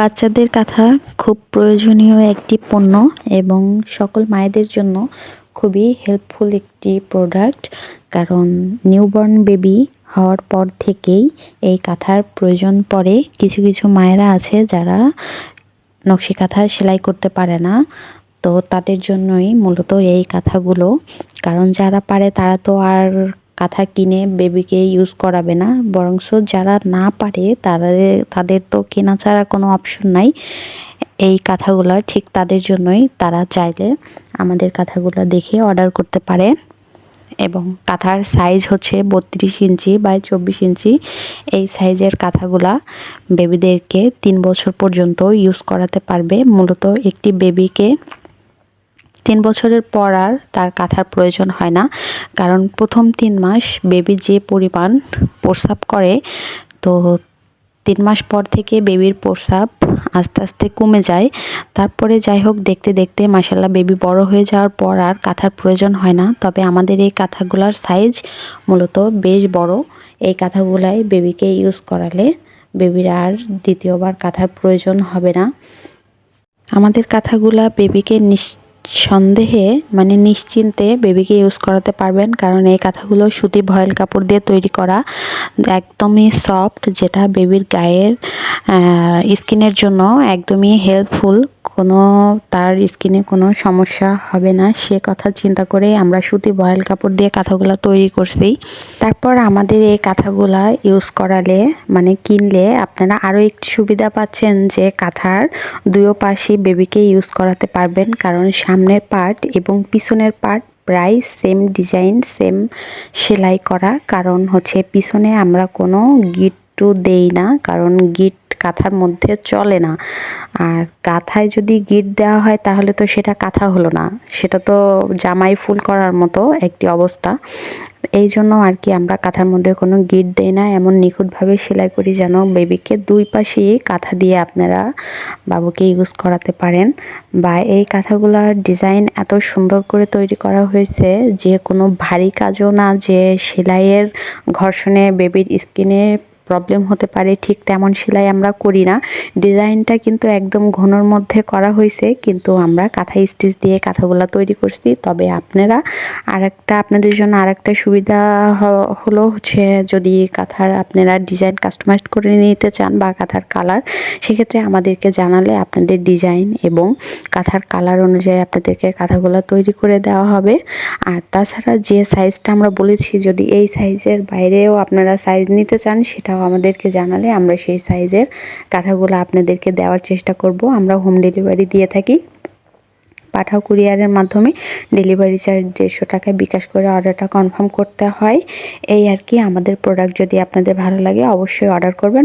বাচ্চাদের কাঁথা খুব প্রয়োজনীয় একটি পণ্য এবং সকল মায়েদের জন্য খুবই হেল্পফুল একটি প্রোডাক্ট কারণ নিউবর্ন বেবি হওয়ার পর থেকেই এই কাঁথার প্রয়োজন পড়ে। কিছু কিছু মায়েরা আছে যারা নকশি কাঁথা সেলাই করতে পারে না, তো তাদের জন্যই মূলত এই কাঁথাগুলো। কারণ যারা পারে তারা তো আর কাঁথা কিনে বেবিকে ইউজ করাবে না। বরংস যারা না পারে তারা তাদের তো কেনা ছাড়া কোনো অপশন নাই। এই কাঁথাগুলো ঠিক তাদের জন্যই তারা চাইলে আমাদের কাঁথাগুলো দেখে অর্ডার করতে পারে। এবং কাঁথার সাইজ হচ্ছে বত্রিশ ইঞ্চি বাই চব্বিশ ইঞ্চি। এই সাইজের কাঁথাগুলা বেবিদেরকে তিন বছর পর্যন্ত ইউজ করাতে পারবে। মূলত একটি বেবিকে তিন বছরের পর আর তার কাঁথার প্রয়োজন হয় না। কারণ প্রথম তিন মাস বেবি যে পরিমাণ প্রস্রাব করে, তো তিন মাস পর থেকে বেবির প্রস্রাব আস্তে আস্তে কমে যায়। তারপরে যাই হোক, দেখতে দেখতে মাসাল্লাহ বেবি বড় হয়ে যাওয়ার পর আর কাঁথার প্রয়োজন হয় না। তবে আমাদের এই কাঁথাগুলার সাইজ মূলত বেশ বড়। এই কাঁথাগুলাই বেবিকে ইউজ করালে বেবির আর দ্বিতীয়বার কাঁথার প্রয়োজন হবে না। আমাদের কাঁথাগুলা বেবিকে নিশ সন্দেহে মানে নিশ্চিন্তে বেবিকে ইউজ করাতে পারবেন কারণ এই কাঁথাগুলো সুতি ভয়েল কাপড় দিয়ে তৈরি করা একদমই সফট যেটা বেবির গায়ের স্কিনের জন্য একদমই হেল্পফুল কোনো তার স্কিনে কোনো সমস্যা হবে না। সে কথা চিন্তা করে আমরা সুতি বয়েল কাপড় দিয়ে কাঁথাগুলো তৈরি করছি। তারপর আমাদের এই কাঁথাগুলা ইউজ করালে মানে কিনলে আপনারা আরও একটি সুবিধা পাচ্ছেন যে কাঁথার দুয়ো পাশে বেবিকে ইউজ করাতে পারবেন। কারণ সামনের পার্ট এবং পিছনের পার্ট প্রায় সেম ডিজাইন সেম সেলাই করা। কারণ হচ্ছে পিছনে আমরা কোনো গিট টু দেই না। কারণ গিট কাঁথার মধ্যে চলে না। আর কাঁথায় যদি গিট দেওয়া হয়, তাহলে তো সেটা কাঁথা হলো না। সেটা তো জামাই ফুল করার মতো একটি অবস্থা। এই জন্য আর কি আমরা কাঁথার মধ্যে কোনো গিট দেই না। এমন নিখুঁতভাবে সেলাই করি যেন বেবিকে দুই পাশেই কাঁথা দিয়ে আপনারা বাবুকে ইউজ করাতে পারেন। বা এই কাঁথাগুলোর ডিজাইন এত সুন্দর করে তৈরি করা হয়েছে যে কোনো ভারী কাজও না, যে সেলাইয়ের ঘর্ষণে বেবির স্কিনে প্রবলেম হতে পারে, ঠিক তেমন সেলাই আমরা করি না। ডিজাইনটা কিন্তু একদম ঘনর মধ্যে করা হয়েছে কিন্তু আমরা কাঁথা স্টিচ দিয়ে কাঁথাগুলো তৈরি করছি। তবে আপনারা আরেকটা, আপনাদের জন্য আরেকটা সুবিধা হলো হচ্ছে যদি কাঁথার আপনারা ডিজাইন কাস্টমাইজ করে নিতে চান বা কাঁথার কালার সেক্ষেত্রে আমাদেরকে জানালে আপনাদের ডিজাইন এবং কাঁথার কালার অনুযায়ী আপনাদেরকে কাঁথাগুলো তৈরি করে দেওয়া হবে। আর তাছাড়া যে সাইজটা আমরা বলেছি, যদি এই সাইজের বাইরেও আপনারা সাইজ নিতে চান, সেটা সেটাও আমাদেরকে জানালে আমরা সেই সাইজের কাঁথাগুলো আপনাদেরকে দেওয়ার চেষ্টা করব। আমরা হোম ডেলিভারি দিয়ে থাকি। পাঠাও কুরিয়ারের মাধ্যমে ডেলিভারি চার্জ দেড়শো টাকায় বিকাশ করে অর্ডারটা কনফার্ম করতে হয়। এই আর কি আমাদের প্রোডাক্ট যদি আপনাদের ভালো লাগে অবশ্যই অর্ডার করবেন।